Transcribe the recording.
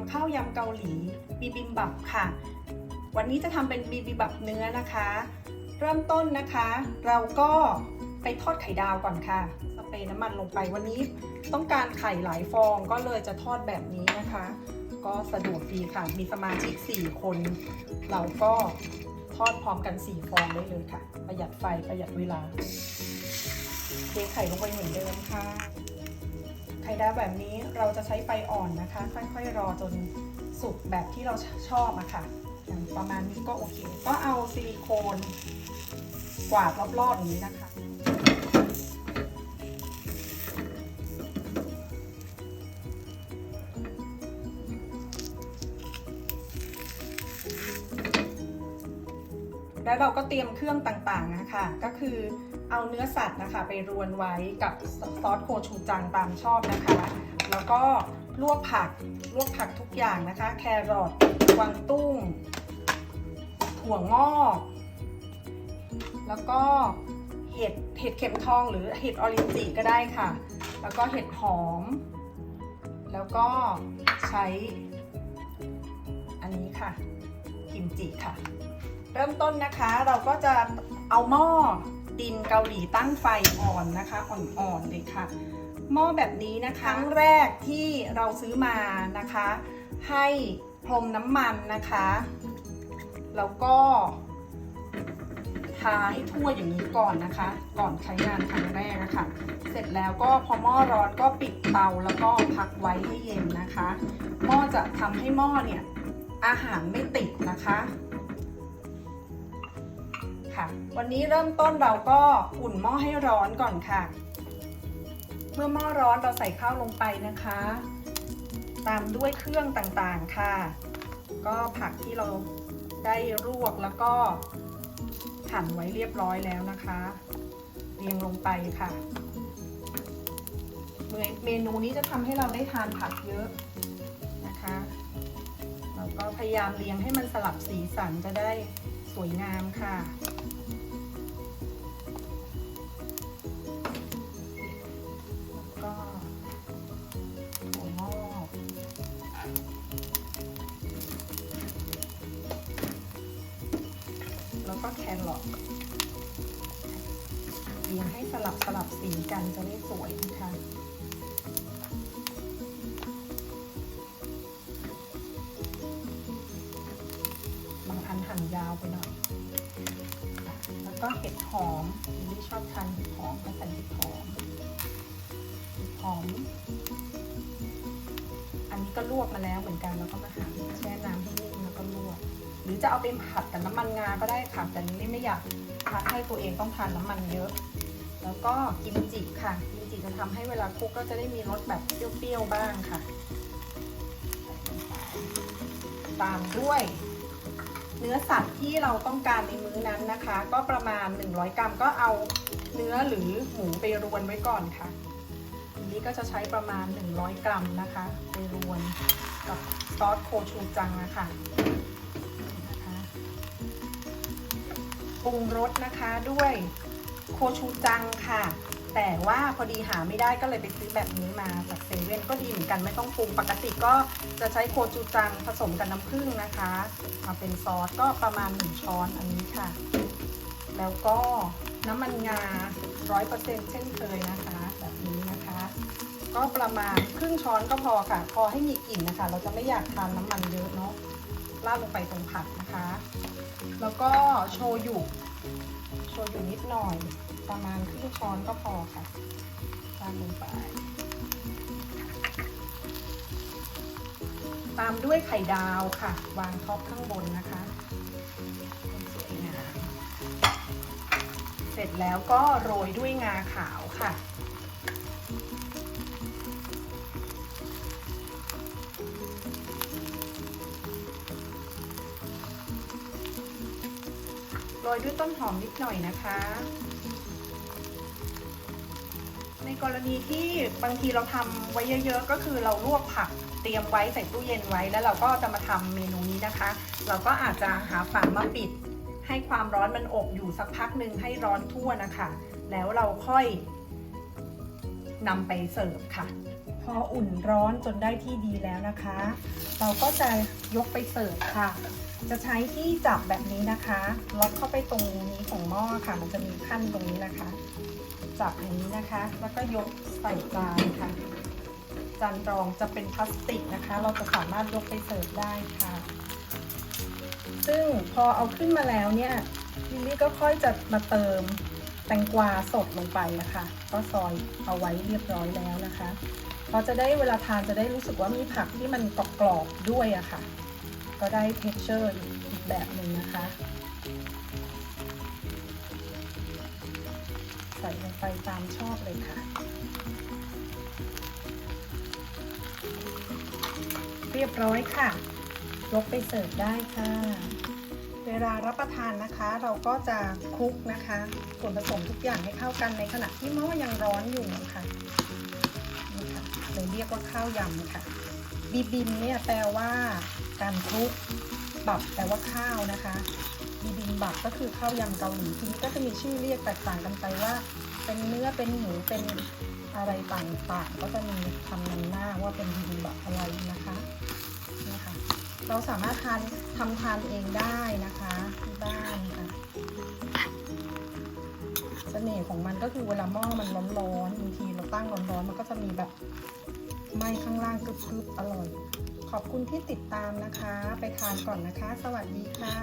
ำข้าวยำเกาหลีบีบิมบับค่ะ วันนี้จะทำเป็นบีบิมบับเนื้อนะคะ เริ่มต้นนะคะ เราก็ไปทอดไข่ดาวก่อนค่ะ สเปรย์น้ำมันลงไปวันนี้ต้องการไข่หลายฟองก็เลยจะทอดแบบนี้นะคะ ก็สะดวกดีค่ะ มีสมาชิก 4 คน เราก็ทอดพร้อมกัน 4 ฟองได้เลยค่ะ ประหยัดไฟประหยัดเวลาเทไข่ลงไปเหมือนเดิมค่ะ ไข่ดาวแบบนี้เราจะใช้ไฟอ่อนนะคะ ค่อยๆ รอจนสุกแบบที่เราชอบอะค่ะอย่างประมาณนี้ก็โอเค ก็เอาซิลิโคนกวาดรอบๆอย่างนี้นะคะแล้วเราก็เตรียมเครื่องต่างๆนะคะ ก็คือ เอาเนื้อสัตว์นะคะ ไปรวนไว้กับซอสโคชูจังตามชอบนะคะ แล้วก็ลวกผักลวกผักทุกอย่างนะคะ แครอทกวางตุ้ง ถั่วงอก แล้วก็เห็ดเห็ดเข็มทองหรือเห็ดออรินจิก็ได้ค่ะ แล้วก็เห็ดหอม แล้วก็ใช้ อันนี้ค่ะ กิมจิค่ะ เริ่มต้นนะคะเราก็จะเอาหม้อ ดินเกาหลีตั้งไฟอ่อนนะคะอ่อนๆเลยค่ะ หม้อแบบนี้นะคะครั้งแรกที่เราซื้อมานะคะ ให้พรมน้ำมันนะคะ แล้วก็ทาให้ทั่วอย่างนี้ก่อนนะคะ ก่อนใช้งานครั้งแรกนะคะเสร็จแล้วก็พอหม้อร้อนก็ปิดเตาแล้วก็พักไว้ให้เย็นนะคะ หม้อจะทำให้หม้อเนี่ยอาหารไม่ติดนะคะ ค่ะ วันนี้เริ่มต้นเราก็อุ่นหม้อให้ร้อนก่อนค่ะ เมื่อหม้อร้อนเราใส่ข้าวลงไปนะคะ ตามด้วยเครื่องต่างๆค่ะ ก็ผักที่เราได้ลวกแล้วก็หั่นไว้เรียบร้อยแล้วนะคะ เรียงลงไปค่ะ เมนูนี้จะทำให้เราได้ทานผักเยอะนะคะ เราก็พยายามเรียงให้มันสลับสีสันจะได้สวยงามค่ะ ก็แครอทเรียงให้สลับสลับสีกันจะได้สวยนะคะบางอันหั่นยาวไปหน่อย แล้วก็เห็ดหอมลิลลี่ชอบทานเห็ดหอมก็ใส่เห็ดหอมเห็ดหอม อันนี้ก็ลวกมาแล้วเหมือนกันแล้วก็มาหั่นแช่น้ำให้นิ่มแล้วก็ลวก หรือจะเอาไปผัดกับน้ำมันงาก็ได้ค่ะ แต่นี่ไม่อยากทานให้ตัวเองต้องทานน้ำมันเยอะ แล้วก็กิมจิค่ะ กิมจิจะทำให้เวลาคลุกก็จะได้มีรสแบบเปรี้ยวๆบ้างค่ะ ตามด้วย เนื้อสัตว์ที่เราต้องการในมื้อนั้นนะคะ ก็ประมาณ 100 กรัมก็เอาเนื้อหรือหมูไปรวนไว้ก่อนค่ะอันนี้ก็จะใช้ประมาณ 100 กรัมนะคะ ไปรวนกับซอสโคชูจังนะคะ ปรุงรสนะคะด้วยโคชูจังค่ะ แต่ว่าพอดีหาไม่ได้ก็เลยไปซื้อแบบนี้มาจากเซเว่นก็ดีเหมือนกันไม่ต้องปรุงปกติก็จะใช้โคจูจังผสมกับน้ำผึ้งนะคะมาเป็นซอสก็ประมาณ 1 ช้อนอันนี้ค่ะ แล้วก็น้ำมันงา 100%เช่นเคยนะคะ แบบนี้นะคะ ก็ประมาณครึ่งช้อนก็พอค่ะ พอให้มีกลิ่นนะคะ เราจะไม่อยากทานน้ำมันเยอะเนาะราดลงไปตรงผักนะคะ แล้วก็โชยุโชยุนิดหน่อย ประมาณครึ่งช้อนก็พอค่ะราดลงไปตามด้วยไข่ดาวค่ะ วางท็อปข้างบนนะคะสวยงามเสร็จแล้วก็โรยด้วยงาขาวค่ะ โรยด้วยต้นหอมนิดหน่อยนะคะ ในกรณีที่บางทีเราทำไว้เยอะ ๆ ก็คือเราลวกผักเตรียมไว้ใส่ตู้เย็นไว้ แล้วเราก็จะมาทำเมนูนี้นะคะ เราก็อาจจะหาฝามาปิด ให้ความร้อนมันอบอยู่สักพักหนึ่งให้ร้อนทั่วนะคะ แล้วเราค่อยนำไปเสิร์ฟค่ะ พออุ่นร้อนจนได้ที่ดีแล้วนะคะ เราก็จะยกไปเสิร์ฟค่ะ จะใช้ที่จับแบบนี้นะคะล็อกเข้าไปตรงนี้ของหม้อค่ะ มันจะมีขั้นตรงนี้นะคะ จับอย่างนี้นะคะ แล้วก็ยกใส่จานค่ะ จานรองจะเป็นพลาสติกนะคะ เราจะสามารถยกไปเสิร์ฟได้ค่ะ ซึ่งพอเอาขึ้นมาแล้วเนี่ยลิลลี่ก็ค่อยจะมาเติมแตงกวาสดลงไปนะคะ ก็ซอยเอาไว้เรียบร้อยแล้วนะคะ เราจะได้เวลาทานจะได้รู้สึกว่ามีผักที่มันกรอบๆด้วยอะค่ะ ก็ได้ texture อีกอีกแบบหนึ่งนะคะ ใส่ลงไปตามชอบเลยค่ะ เรียบร้อยค่ะยกไปเสิร์ฟได้ค่ะ เวลารับประทานนะคะ เราก็จะคลุกนะคะ ส่วนผสมทุกอย่างให้เข้ากันในขณะที่หม้อยังร้อนอยู่นะคะ เลยเรียกว่าข้าวยำค่ะ บีบิมเนี่ยแปลว่าการคลุกบับแปลว่าข้าวนะคะบีบิมบับก็คือข้าวยำเกาหลีทีนี้ก็จะมีชื่อเรียกแตกต่างกันไปว่า เป็นเนื้อเป็นหมูเป็นอะไรต่างๆ ก็จะมีคำนำหน้าว่าเป็นบีบิมบับอะไรนะคะนะคะ เราสามารถทานทำทานเองได้นะคะที่บ้านค่ะ เสน่ห์ของมันก็คือเวลาหม้อมันร้อนๆบางทีเราตั้งร้อนๆมันก็จะมีแบบไหม้ข้างล่างกรึบๆอร่อย ขอบคุณที่ติดตามนะคะ ไปทานก่อนนะคะ สวัสดีค่ะ